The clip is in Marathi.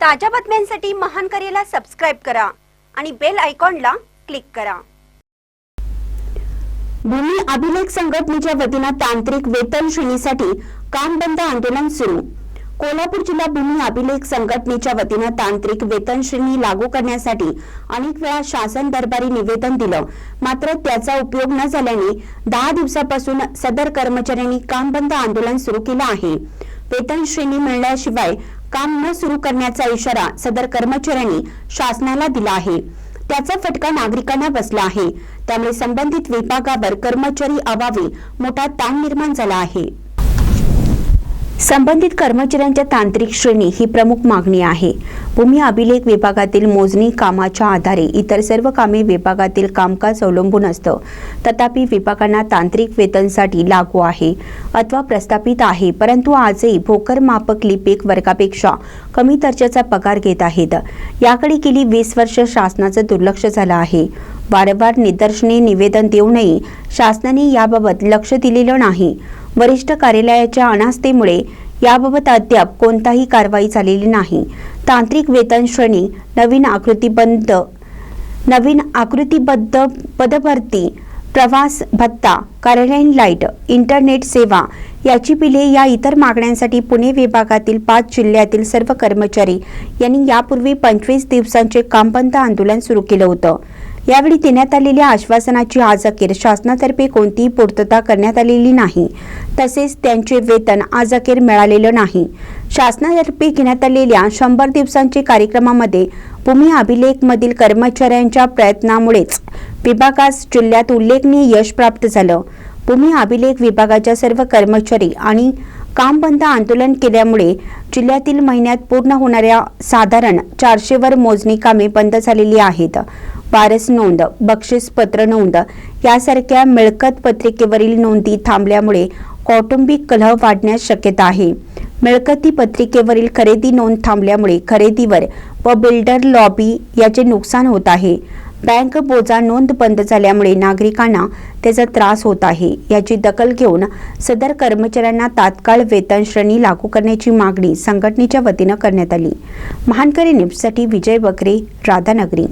ताज्या बातम्यांसाठी महान करेला सबस्क्राईब करा आणि बेल आयकॉनला क्लिक करा. भूमी अभिलेख संघटनेच्या वतीनं तांत्रिक वेतन श्रेणीसाठी काम बंद आंदोलन सुरू. कोल्हापूर जिल्हा भूमी अभिलेख संघटनेच्या वतीनं तांत्रिक वेतन श्रेणी लागू करण्यासाठी अनेक वेळा शासन दरबारी निवेदन दिलं. मात्र त्याचा उपयोग न झाल्याने दहा दिवसापासून सदर कर्मचाऱ्यांनी काम बंद आंदोलन सुरू केलं आहे. वेतन श्रेणी मिळण्याशिवाय काम न सुरू करण्याचा इशारा सदर कर्मचाऱ्यांनी शासनाला दिला आहे. त्याचा फटका नागरिकांना बसला आहे. त्यामुळे संबंधित विभागावर कर्मचारी अभावी मोठा ताण निर्माण झाला आहे. संबंधित कर्मचाऱ्यांच्या तांत्रिक श्रेणी ही प्रमुख मागणी आहे. भूमी अभिलेख विभागातील मोजणी कामाच्या आधारे इतर सर्व कामे विभागातील कामकाज अवलंबून असतं. तथापि विभागांना तांत्रिक वेतनसाठी लागू आहे. अथवा प्रस्थापित आहे परंतु आजही भोकर मापक लिपिक वर्गापेक्षा कमी दर्जाचा पगार घेत आहेत. याकडे गेली वीस वर्ष शासनाचं दुर्लक्ष झालं आहे. वारंवार निदर्शने निवेदन देऊनही शासनाने याबाबत लक्ष दिलेलं नाही. वरिष्ठ कार्यालयाच्या अनास्थेमुळे याबाबत अद्याप कोणताही कारवाई झालेली नाही. तांत्रिक वेतन श्रेणी नवीन आकृतीबंद नवीन आकृतीबद्ध पदभरती प्रवास भत्ता कार्यालयीन लाइट इंटरनेट सेवा याची बिले या इतर मागण्यांसाठी पुणे विभागातील पाच जिल्ह्यातील सर्व कर्मचारी यांनी यापूर्वी पंचवीस दिवसांचे कामबंद आंदोलन सुरू केलं होतं. यावेळी देण्यात आलेल्या आश्वासनाची आज अखेर शासनातर्फे कोणतीही पूर्तता करण्यात आलेली नाही. तसेच त्यांचे वेतन आज अखेर मिळालेलं नाही. शासनातर्फे घेण्यात आलेल्या शंभर दिवसांच्या कार्यक्रमामध्ये भूमी अभिलेखमधील कर्मचाऱ्यांच्या प्रयत्नामुळेच विभागास जिल्ह्यात उल्लेखनीय यश प्राप्त झालं. भूमी अभिलेख विभागाच्या सर्व कर्मचारी आणि काम बंद आंदोलन केल्यामुळे जिल्ह्यातील महिन्यात पूर्ण होणाऱ्या साधारण चारशेवर मोजणी कामे बंद झालेली आहेत. वारस नोंद बक्षीसपत्र नोंद यासारख्या मिळकत पत्रिकेवरील नोंदी थांबल्यामुळे कौटुंबिक कलह वाढण्यास शक्यता आहे. मिळकती पत्रिकेवरील खरेदी नोंद थांबल्यामुळे खरेदीवर व बिल्डर लॉबी याचे नुकसान होत आहे. बँक बोजा नोंद बंद झाल्यामुळे नागरिकांना त्याचा त्रास होत आहे. याची दखल घेऊन सदर कर्मचाऱ्यांना तात्काळ वेतन श्रेणी लागू करण्याची मागणी संघटनेच्या वतीनं करण्यात आली. महानकरी न्यूजसाठी विजय बकरे राधानगरी.